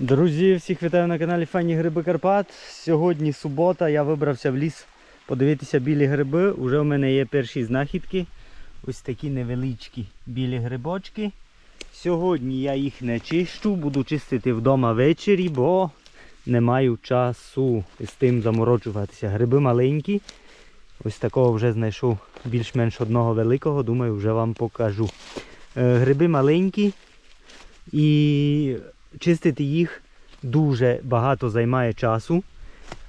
Друзі, всіх вітаю на каналі Файні Гриби Карпат. Сьогодні субота, я вибрався в ліс подивитися білі гриби. Уже у мене є перші знахідки. Ось такі невеличкі білі грибочки. Сьогодні я їх не чищу, буду чистити вдома ввечері, бо не маю часу з тим заморочуватися. Гриби маленькі. Ось такого вже знайшов більш-менш одного великого, думаю, вже вам покажу. Е, Гриби маленькі і чистити їх дуже багато займає часу.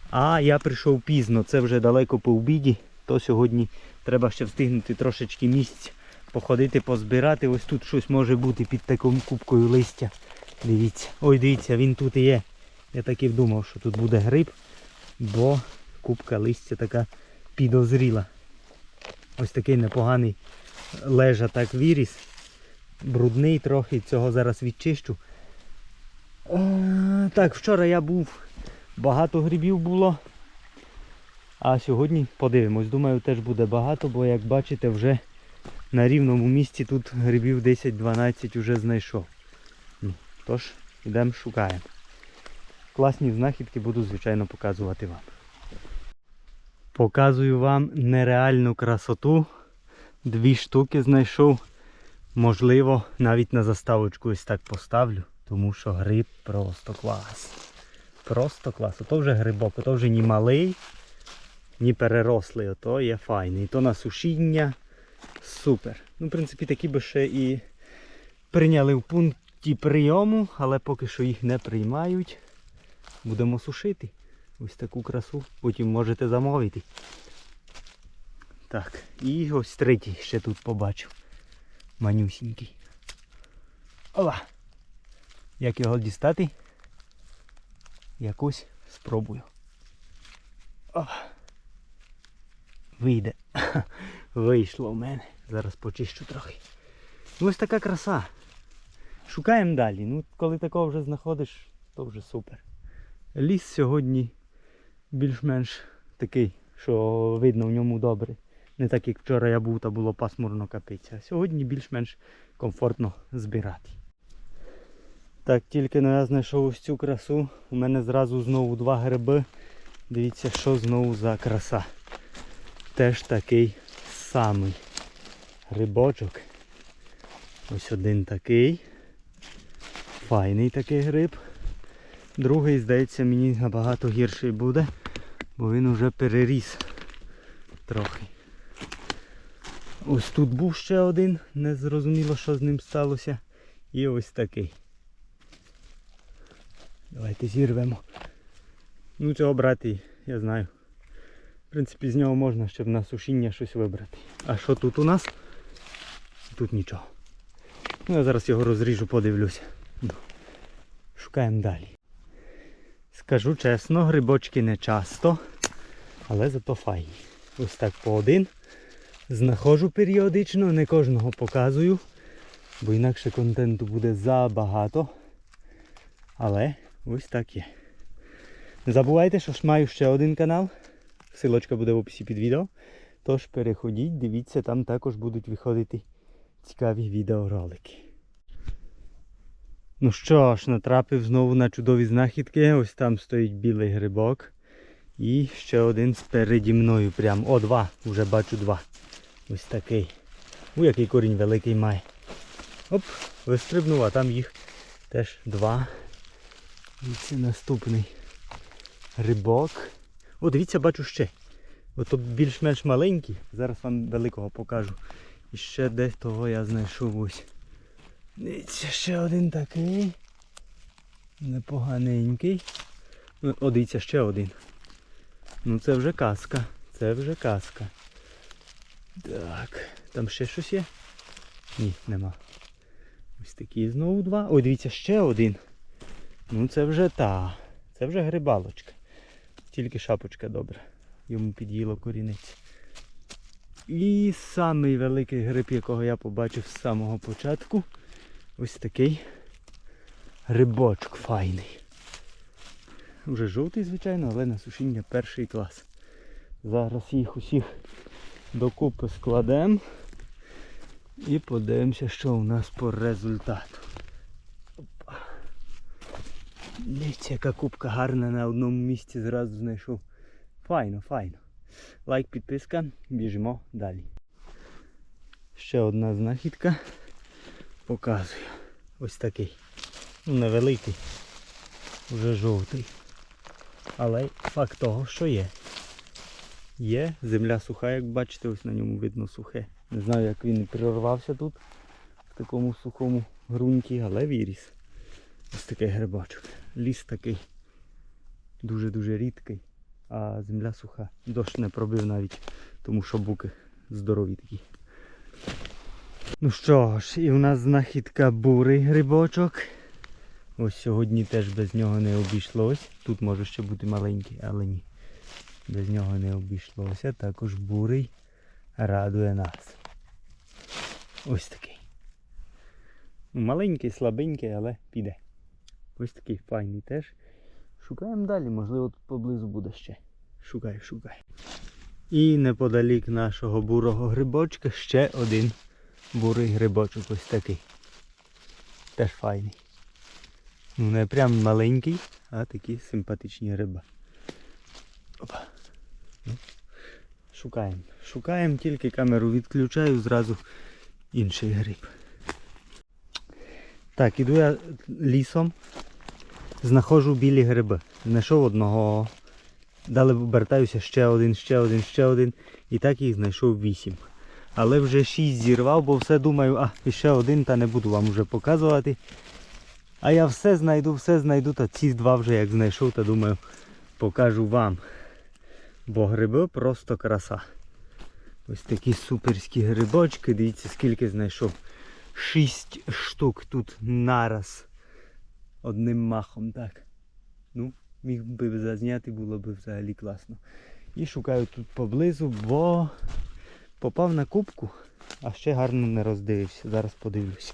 А я прийшов пізно, це вже далеко по обіді, то сьогодні треба ще встигнути трошечки місць походити, позбирати. Ось тут щось може бути під такою кубкою листя. Дивіться. Ой, дивіться, він тут і є. Я так і думав, що тут буде гриб, бо кубка листя така підозріла. Ось такий непоганий лежа так виріс. Брудний трохи, цього зараз відчищу. Е, Так, вчора я був, багато грибів було. А сьогодні подивимось. Думаю, теж буде багато, бо як бачите, вже на рівному місці тут грибів 10-12 вже знайшов. Ну, Тож, йдемо шукаємо. Класні знахідки буду, звичайно, показувати вам. Показую вам нереальну красоту. Дві штуки знайшов. Можливо, навіть на заставочку ось так поставлю, тому що гриб просто клас. Просто клас. Ото вже грибок, ото вже ні малий, ні перерослий, ото є файний. То на сушіння супер. Ну, в принципі, такі би ще і прийняли в пункті прийому, але поки що їх не приймають. Будемо сушити. Ось таку красу. Потім можете замовити. Так, і ось третій ще тут побачив манюсінький. Ова! Як його дістати? Якось спробую. Ова. Вийде. Вийшло в мене. Зараз почищу трохи. Ну ось така краса. Шукаємо далі. Ну, коли такого вже знаходиш, то вже супер. Ліс сьогодні більш-менш такий, що видно в ньому добре. Не так як вчора я був, та було пасмурно капець. А сьогодні більш-менш комфортно збирати. Так, тільки но я знайшов ось цю красу. У мене зразу знову два гриби. Дивіться, що знову за краса. Теж такий самий грибочок. Ось один такий. Файний такий гриб. Другий, здається, мені набагато гірший буде, бо він уже переріс трохи. Ось тут був ще один, не зрозуміло, що з ним сталося. І ось такий. Давайте зірвемо. Ну цього брати, я знаю. В принципі, з нього можна щоб на сушіння щось вибрати. А що тут у нас? Тут нічого. Ну я зараз його розріжу, подивлюся. Ну, Шукаємо далі. Скажу чесно, грибочки не часто, але зато файні. Ось так по один. Знаходжу періодично, не кожного показую, бо інакше контенту буде забагато. Але ось так є. Не забувайте, що ж маю ще один канал. Силочка буде в описі під відео. Тож переходіть, дивіться, там також будуть виходити цікаві відеоролики. Ну що ж, натрапив знову на чудові знахідки. Ось там стоїть білий грибок. І ще один спереді мною. Прям. О, два. Вже бачу два. Ось такий. У який корінь великий має. Оп, вистрибнув, а там їх теж два. І це наступний грибок. О, дивіться, бачу ще. Ото більш-менш маленький. Зараз вам великого покажу. І ще десь того я знайшов ось. Дивіться, ще один такий. Непоганенький. Ну, О, дивіться, ще один. Ну це вже казка. Це вже казка. Так, там ще щось є? Ні, нема. Ось такі знову два. Ой, дивіться, ще один. Ну це вже та. Це вже грибалочка. Тільки шапочка добра. Йому під'їло корінець. І самий великий гриб, якого я побачив з самого початку. Ось такий грибочок файний. Вже жовтий, звичайно, але на сушіння перший клас. Зараз їх усіх докупи складемо і подивимося, що у нас по результату. Дивіться, яка кубка гарна на одному місці зразу знайшов. Файно, файно. Лайк, підписка, біжимо далі. Ще одна знахідка. Показую. Ось такий. Ну, невеликий. Уже жовтий. Але факт того, що є. Є, земля суха, як бачите, ось на ньому видно сухе. Не знаю, як він прорвався тут, в такому сухому ґрунті, але виріс. Ось такий грибочок. Ліс такий дуже-дуже рідкий, а земля суха. Дощ не пробив навіть, тому що буки здорові такі. Ну що ж, і в нас знахідка бурий грибочок. Ось сьогодні теж без нього не обійшлось. Тут може ще бути маленький, але ні. Без нього не обійшлося. Також бурий радує нас. Ось такий. Ну, Маленький, слабенький, але піде. Ось такий файний теж. Шукаємо далі, можливо тут поблизу буде ще. Шукай, шукай. І неподалік нашого бурого грибочка ще один бурий грибочок ось такий. Теж файний. Ну не прям маленький, а такі симпатичні гриби. Опа. Ну, Шукаємо. Шукаємо, тільки камеру відключаю, зразу інший гриб. Так, іду я лісом, знаходжу білі гриби. Знайшов одного, далі обертаюся ще один, ще один, ще один. І так їх знайшов вісім. Але вже шість зірвав, бо все думаю, а ще один, та не буду вам вже показувати. А я все знайду, все знайду, та ці два вже як знайшов, та думаю, покажу вам. Бо гриби просто краса. Ось такі суперські грибочки, дивіться скільки знайшов. Шість штук тут нараз. Одним махом, так. Ну, міг би зазняти, було б взагалі класно. І шукаю тут поблизу, бо попав на кубку, а ще гарно не роздивився. Зараз подивлюся.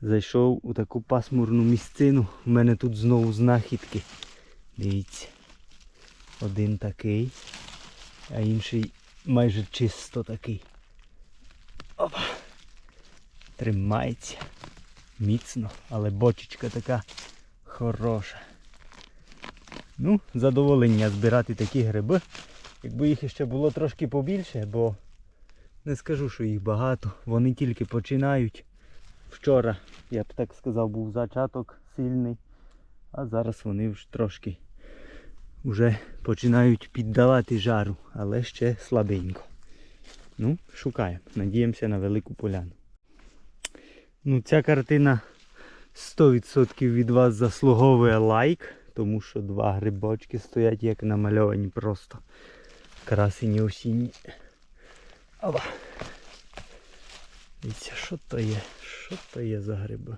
Зайшов у таку пасмурну місцину. У мене тут знову знахідки. Дивіться. Один такий, а інший майже чисто такий. Опа. Тримається. Міцно, але бочечка така хороша. Ну, задоволення збирати такі гриби. Якби їх ще було трошки побільше, бо не скажу, що їх багато. Вони тільки починають. Вчора, я б так сказав, був зачаток сильний, а зараз вони вже трошки вже починають піддавати жару, але ще слабенько. Ну, шукаємо. Надіємося на велику поляну. Ну, ця картина 100% від вас заслуговує лайк, тому що два грибочки стоять як намальовані просто красені осінні. Оба. Дивіться, що то є? Що то є за гриби?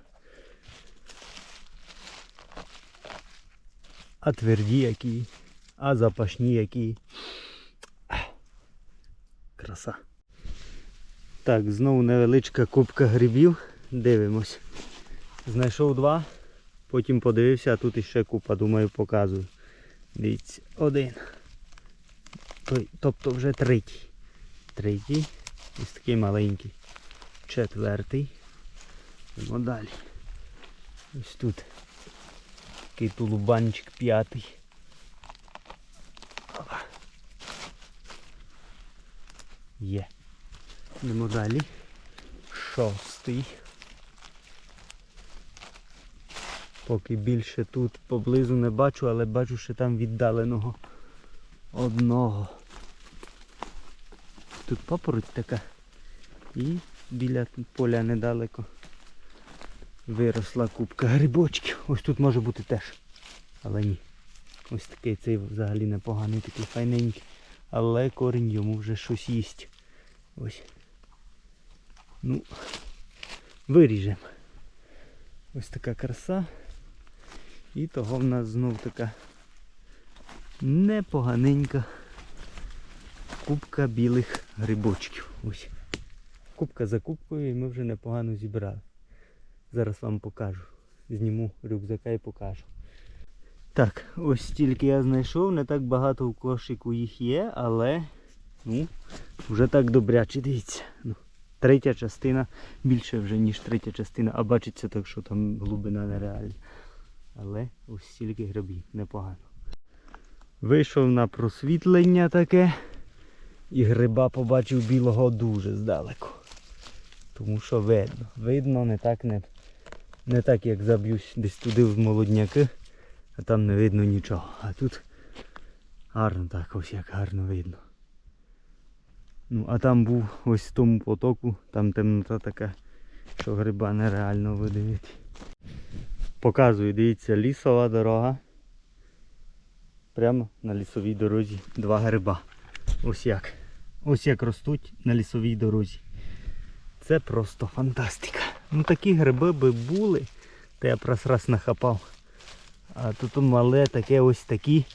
А тверді які, а запашні які. Краса. Так, знову невеличка кубка грибів. Дивимось. Знайшов два, потім подивився, а тут іще купа, думаю, показую. Дивіться, один. Тобто вже третій. Третій. Ось такий маленький. Четвертий. Йдемо далі. Ось тут. Такий тулубанчик п'ятий. Є. Йдемо далі. Шостий. Поки більше тут поблизу не бачу, але бачу, що там віддаленого одного. Тут папороть така. І біля поля недалеко виросла кубка грибочків. Ось тут може бути теж. Але ні. Ось такий цей взагалі непоганий, такий файненький. Але корінь йому вже щось їсть. Ось. Ну, виріжемо. Ось така краса. І того в нас знов така непоганенька кубка білих грибочків. Ось. Кубка за кубкою і ми вже непогано зібрали. Зараз вам покажу. Зніму рюкзака і покажу. Так, ось тільки я знайшов, не так багато в кошику їх є, але ну, вже так добряче, дивіться. Ну, третя частина, більше вже, ніж третя частина, а бачиться так, що там глибина нереальна. Але ось стільки грибів, непогано. Вийшов на просвітлення таке. І гриба побачив білого дуже здалеку. Тому що видно. Видно не так, не, не так як заб'юсь десь туди в молодняки, а там не видно нічого. А тут гарно так, ось як гарно видно. Ну, а там був ось в тому потоку, там темнота така, що гриба нереально видивити. Показую, дивіться, лісова дорога. Прямо на лісовій дорозі два гриба. Ось як. Ось як ростуть на лісовій дорозі. Це просто фантастика. Ну такі гриби би були, то я б раз раз нахапав. А тут мале таке ось такі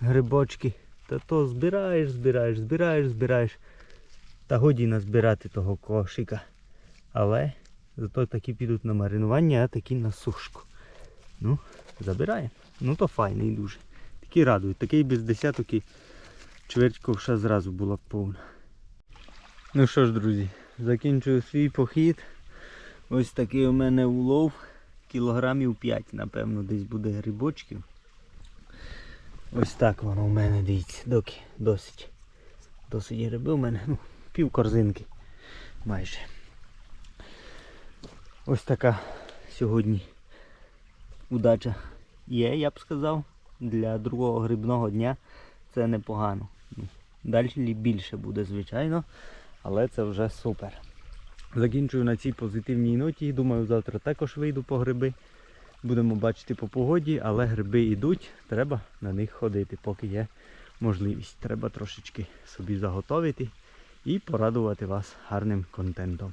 грибочки. Та то збираєш, збираєш, збираєш, збираєш. Та годі назбирати того кошика. Але зато такі підуть на маринування, а такі на сушку. Ну, забираємо. Ну то файний дуже. Такі радують. Такий без десяток і чверть ковша зразу була повна. Ну що ж, друзі, закінчую свій похід. Ось такий у мене улов. Кілограмів 5, напевно, десь буде грибочків. Ось так воно у мене, дивіться, доки досить. Досить гриби у мене, ну, пів корзинки майже. Ось така сьогодні удача є, я б сказав. Для другого грибного дня це непогано. Ну, Далі більше буде, звичайно, але це вже супер. Закінчую на цій позитивній ноті. Думаю, завтра також вийду по гриби. Будемо бачити по погоді, але гриби йдуть, треба на них ходити, поки є можливість. Треба трошечки собі заготовити і порадувати вас гарним контентом.